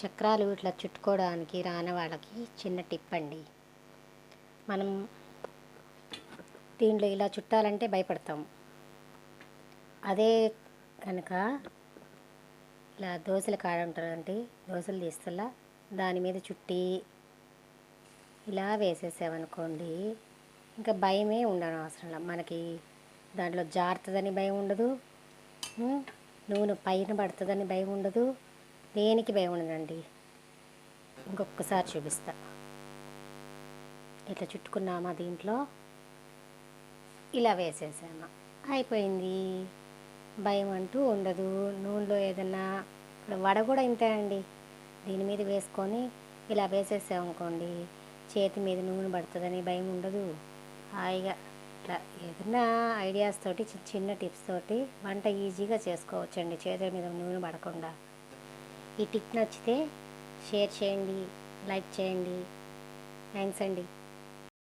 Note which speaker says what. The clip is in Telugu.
Speaker 1: చక్రాలు ఇట్లా చుట్టుకోవడానికి రాని వాళ్ళకి చిన్న టిప్ అండి. మనం దీంట్లో ఇలా చుట్టాలంటే భయపడతాం. అదే కనుక ఇలా దోశలు కాడ ఉంటారంటే దోశలు తీస్తులా దాని మీద చుట్టి ఇలా వేసేసామనుకోండి ఇంకా భయమే ఉండడం అవసరం లేదు మనకి దాంట్లో జారుతుందని భయం ఉండదు. నూనె పైన పడుతుందని భయం ఉండదు. దేనికి భయం ఉండదండి. ఇంకొకసారి చూపిస్తా. ఇట్లా చుట్టుకున్నామా దీంట్లో? ఇలా వేసేసామా. అయిపోయింది. భయం అంటూ ఉండదు. నూనెలో ఏదన్నా ఇప్పుడు వడ కూడా ఇంతే అండి. దీని మీద వేసుకొని ఇలా వేసేసామనుకోండి చేతి మీద నూనె పడుతుందని భయం ఉండదు. హాయిగా ఇట్లా ఏదైనా ఐడియాస్ తోటి చిన్న చిన్న టిప్స్ తోటి వంట ఈజీగా చేసుకోవచ్చండి. చేతుల మీద నూనె పడకుండా. ఈ టిప్ నచ్చితే షేర్ చేయండి లైక్ చేయండి. థ్యాంక్స్ అండి.